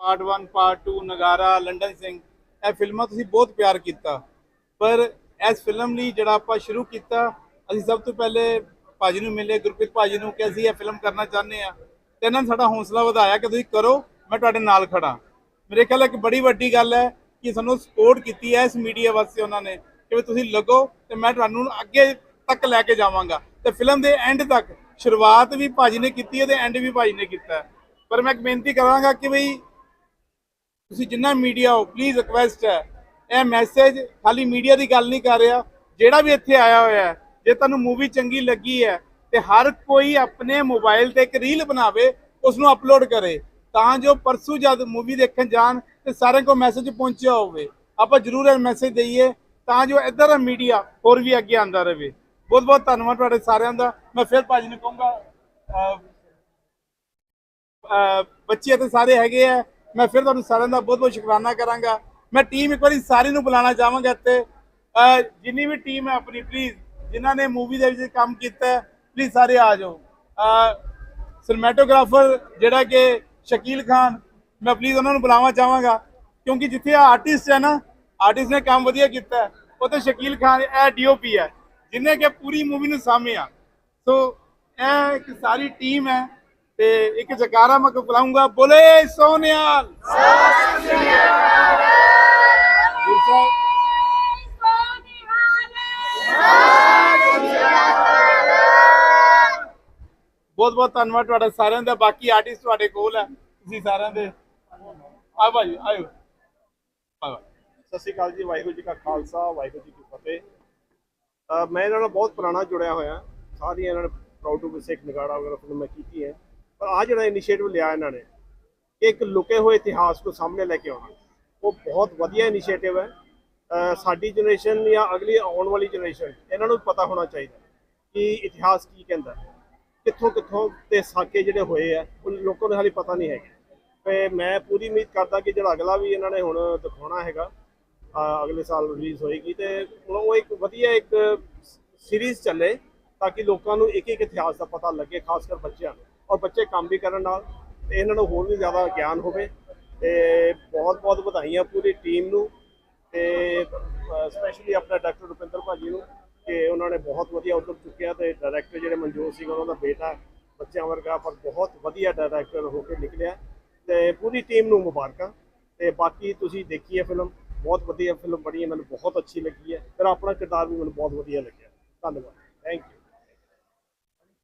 Part 1 part 2 Nagara, London Singh, ਇਹ ਫਿਲਮਾਂ ਤੁਸੀਂ ਬਹੁਤ ਪਿਆਰ ਕੀਤਾ। ਪਰ ਇਸ ਫਿਲਮ ਲਈ ਜਿਹੜਾ ਆਪਾਂ ਸ਼ੁਰੂ ਕੀਤਾ, ਅਸੀਂ ਸਭ ਤੋਂ ਪਹਿਲੇ ਭਾਜੀ ਨੂੰ ਮਿਲੇ, ਗੁਰਪ੍ਰੀਤ ਭਾਜੀ ਨੂੰ ਕਿ ਅਸੀਂ ਇਹ ਫਿਲਮ ਕਰਨਾ ਚਾਹੁੰਦੇ ਆ ਤੇ ਇਹਨਾਂ ਨੇ ਸਾਡਾ ਹੌਸਲਾ ਵਧਾਇਆ ਕਿ ਤੁਸੀਂ ਕਰੋ, ਮੈਂ ਤੁਹਾਡੇ ਨਾਲ ਖੜਾ ਮੇਰੇ ਖਿਆਲ ਇੱਕ ਬੜੀ ਵੱਡੀ ਗੱਲ ਹੈ ਕਿ ਸਾਨੂੰ ਸਪੋਰਟ ਕੀਤੀ ਹੈ ਇਸ ਮੀਡੀਆ ਵਾਸਤੇ ਉਹਨਾਂ ਨੇ ਕਿ ਵੀ ਤੁਸੀਂ ਲੱਗੋ ਤੇ ਮੈਂ ਤੁਹਾਨੂੰ ਅੱਗੇ ਤੱਕ ਲੈ ਕੇ ਜਾਵਾਂਗਾ। ਤੇ ਫਿਲਮ ਦੇ ਐਂਡ ਤੱਕ ਸ਼ੁਰੂਆਤ ਵੀ ਭਾਜੀ ਨੇ ਕੀਤੀ ਹੈ ਤੇ ਐਂਡ ਵੀ ਭਾਜੀ ਨੇ ਕੀਤਾ ਪਰ ਮੈਂ ਇੱਕ ਬੇਨਤੀ ਕਰਾਂਗਾ ਕਿ ਬਈ ਤੁਸੀਂ ਜਿੰਨਾ ਮੀਡੀਆ ਹੋ ਪਲੀਜ਼ ਰਿਕਵੈਸਟ ਹੈ, ਇਹ ਮੈਸੇਜ ਖਾਲੀ ਮੀਡੀਆ ਦੀ ਗੱਲ ਨਹੀਂ ਕਰ ਰਿਹਾ, ਜਿਹੜਾ ਵੀ ਇੱਥੇ ਆਇਆ ਹੋਇਆ ਹੈ, ਜੇ ਤੁਹਾਨੂੰ ਮੂਵੀ ਚੰਗੀ ਲੱਗੀ ਹੈ, ਤੇ ਹਰ ਕੋਈ ਆਪਣੇ ਮੋਬਾਈਲ ਤੇ ਇੱਕ ਰੀਲ ਬਣਾਵੇ ਉਸ ਨੂੰ ਅਪਲੋਡ ਕਰੇ, ਤਾਂ ਜੋ ਪਰਸੂ ਜਦ ਮੂਵੀ ਦੇਖਣ ਜਾਣ, ਤੇ ਸਾਰਿਆਂ ਕੋਲ ਮੈਸੇਜ ਪਹੁੰਚਿਆ ਹੋਵੇ। ਆਪਾਂ ਜਰੂਰ ਇਹ ਮੈਸੇਜ ਦਈਏ, ਤਾਂ ਜੋ ਇੱਧਰ ਦਾ ਮੀਡੀਆ ਹੋਰ ਵੀ ਅੱਗੇ ਆਂਦਾ ਰਹੇ। ਬਹੁਤ ਬਹੁਤ ਧੰਨਵਾਦ ਤੁਹਾਡੇ ਸਾਰਿਆਂ ਦਾ। ਮੈਂ ਫਿਰ ਭਾਜੀ ਨੂੰ ਕਹੂੰਗਾ ਬੱਚੇ ਤੇ ਸਾਰੇ ਹੈਗੇ ਆ ਮੈਂ ਫਿਰ ਤੁਹਾਨੂੰ ਸਾਰਿਆਂ ਦਾ ਬਹੁਤ ਬਹੁਤ ਸ਼ੁਕਰਾਨਾ ਕਰਾਂਗਾ। ਮੈਂ ਟੀਮ ਇੱਕ ਵਾਰੀ ਸਾਰੀ ਨੂੰ ਬੁਲਾਉਣਾ ਚਾਹਾਂਗਾ ਇੱਥੇ। ਜਿੰਨੀ ਵੀ ਟੀਮ ਹੈ ਆਪਣੀ ਪਲੀਜ਼ ਜਿਨ੍ਹਾਂ ਨੇ ਮੂਵੀ ਦੇ ਵਿੱਚ ਕੰਮ ਕੀਤਾ ਪਲੀਜ਼ ਸਾਰੇ ਆ ਜਾਓ। ਸਿਨੇਮੈਟੋਗ੍ਰਾਫਰ ਜਿਹੜਾ ਕਿ ਸ਼ਕੀਲ ਖਾਨ, ਮੈਂ ਪਲੀਜ਼ ਉਹਨਾਂ ਨੂੰ ਬੁਲਾਉਣਾ ਚਾਹਾਂਗਾ। ਕਿਉਂਕਿ ਜਿੱਥੇ ਆਰਟਿਸਟ ਹੈ ਨਾ ਆਰਟਿਸਟ ਨੇ ਕੰਮ ਵਧੀਆ ਕੀਤਾ ਉੱਥੇ ਸ਼ਕੀਲ ਖਾਨ ਇਹ ਡੀਓਪੀ ਹੈ, ਜਿਨੇ ਕਿ ਪੂਰੀ ਮੂਵੀ ਨੂੰ ਸਾਂਭਿਆ ਸੋ ਇਹ ਇੱਕ ਸਾਰੀ ਟੀਮ ਹੈ ਤੇ ਇੱਕ ਜਕਾਰਾ ਮੈਂ ਬੁਲਾਉਂਗਾ ਬੋਲੇ ਸੋਨਿਆਲ। ਗੁਰਸਾਹਿਬ ਬਹੁਤ ਬਹੁਤ ਧੰਨਵਾਦ ਤੁਹਾਡਾ ਸਾਰਿਆਂ ਦਾ, ਬਾਕੀ ਆਰਟਿਸਟ ਤੁਹਾਡੇ ਕੋਲ ਹੈ, ਤੁਸੀਂ ਸਾਰਿਆਂ ਦੇ। ਆ ਭਾਈ, ਆਇਓ। ਆ ਸਤਿ ਸ਼੍ਰੀ ਅਕਾਲ ਜੀ, ਵਾਹਿਗੁਰੂ ਜੀ ਕਾ ਖਾਲਸਾ, ਵਾਹਿਗੁਰੂ ਜੀ ਕੀ ਫਤਿਹ। ਮੈਂ ਇਹਨਾਂ ਨਾਲ ਬਹੁਤ ਪੁਰਾਣਾ ਜੁੜਿਆ ਹੋਇਆ, ਸਾਰੀਆਂ ਇਹਨਾਂ ਨੇ proud to be Sikh Nagara ਵਗੈਰਾ ਫਿਲਮ ਮੈਂ ਕੀਤੀ ਹੈ। ਪਰ ਆ ਜਿਹੜਾ ਇਨੀਸ਼ੀਏਟਿਵ ਲਿਆ ਇਹਨਾਂ ਨੇ ਕਿ ਇੱਕ ਲੁਕੇ ਹੋਏ ਇਤਿਹਾਸ ਨੂੰ ਸਾਹਮਣੇ ਲੈ ਕੇ ਆਉਣਾ। ਉਹ ਬਹੁਤ ਵਧੀਆ ਇਨੀਸ਼ੀਏਟਿਵ ਹੈ। ਸਾਡੀ ਜਨਰੇਸ਼ਨ ਜਾਂ ਅਗਲੀ ਆਉਣ ਵਾਲੀ ਜਨਰੇਸ਼ਨ, ਇਹਨਾਂ ਨੂੰ ਪਤਾ ਹੋਣਾ ਚਾਹੀਦਾ ਕਿ ਇਤਿਹਾਸ ਕੀ ਕਹਿੰਦਾ ਕਿੱਥੋਂ ਕਿੱਥੋਂ ਤੇ ਸਾਕੇ ਜਿਹੜੇ ਹੋਏ ਆ, ਉਹ ਲੋਕਾਂ ਨੂੰ ਹਾਲੇ ਪਤਾ ਨਹੀਂ ਹੈਗਾ। ਤੇ ਮੈਂ ਪੂਰੀ ਉਮੀਦ ਕਰਦਾ ਕਿ ਜਿਹੜਾ ਅਗਲਾ ਵੀ ਇਹਨਾਂ ਨੇ ਹੁਣ ਦਿਖਾਉਣਾ ਹੈਗਾ ਅਗਲੇ ਸਾਲ ਰਿਲੀਜ਼ ਹੋਏਗੀ ਤੇ ਹੁਣ ਉਹ ਇੱਕ ਵਧੀਆ ਇੱਕ ਸੀਰੀਜ਼ ਚੱਲੇ ਤਾਂ ਕਿ ਲੋਕਾਂ ਨੂੰ ਇੱਕ ਇੱਕ ਇਤਿਹਾਸ ਦਾ ਪਤਾ ਲੱਗੇ ਖਾਸ ਕਰ ਬੱਚਿਆਂ ਨੂੰ। ਔਰ ਬੱਚੇ ਕੰਮ ਵੀ ਕਰਨ ਨਾਲ ਤੇ ਇਹਨਾਂ ਨੂੰ ਹੋਰ ਵੀ ਜ਼ਿਆਦਾ ਗਿਆਨ ਹੋਵੇ ਤੇ ਬਹੁਤ ਬਹੁਤ ਵਧਾਈਆਂ ਪੂਰੀ ਟੀਮ ਨੂੰ ਤੇ ਸਪੈਸ਼ਲੀ ਆਪਣਾ ਡਾਕਟਰ ਰੁਪਿੰਦਰ ਭਾਜੀ ਨੂੰ ਕਿ ਉਹਨਾਂ ਨੇ ਬਹੁਤ ਵਧੀਆ ਉਦਮ ਚੁੱਕਿਆ ਤੇ ਡਾਇਰੈਕਟਰ ਜਿਹੜੇ ਮਨਜੋਤ ਸਿੰਘ ਉਹਨਾਂ ਦਾ ਬੇਟਾ ਬੱਚਿਆਂ ਵਰਗਾ ਪਰ ਬਹੁਤ ਵਧੀਆ ਡਾਇਰੈਕਟਰ ਹੋ ਕੇ ਨਿਕਲਿਆ ਤੇ ਪੂਰੀ ਟੀਮ ਨੂੰ ਮੁਬਾਰਕਾਂ ਤੇ ਬਾਕੀ ਤੁਸੀਂ ਦੇਖੀ ਹੈ ਫਿਲਮ ਬਹੁਤ ਵਧੀਆ ਫਿਲਮ ਬਣੀ ਹੈ, ਮੈਨੂੰ ਬਹੁਤ ਅੱਛੀ ਲੱਗੀ ਹੈ ਤੇਰਾ ਆਪਣਾ ਕਿਰਦਾਰ ਵੀ ਮੈਨੂੰ ਬਹੁਤ ਵਧੀਆ ਲੱਗਿਆ। ਧੰਨਵਾਦ। Thank you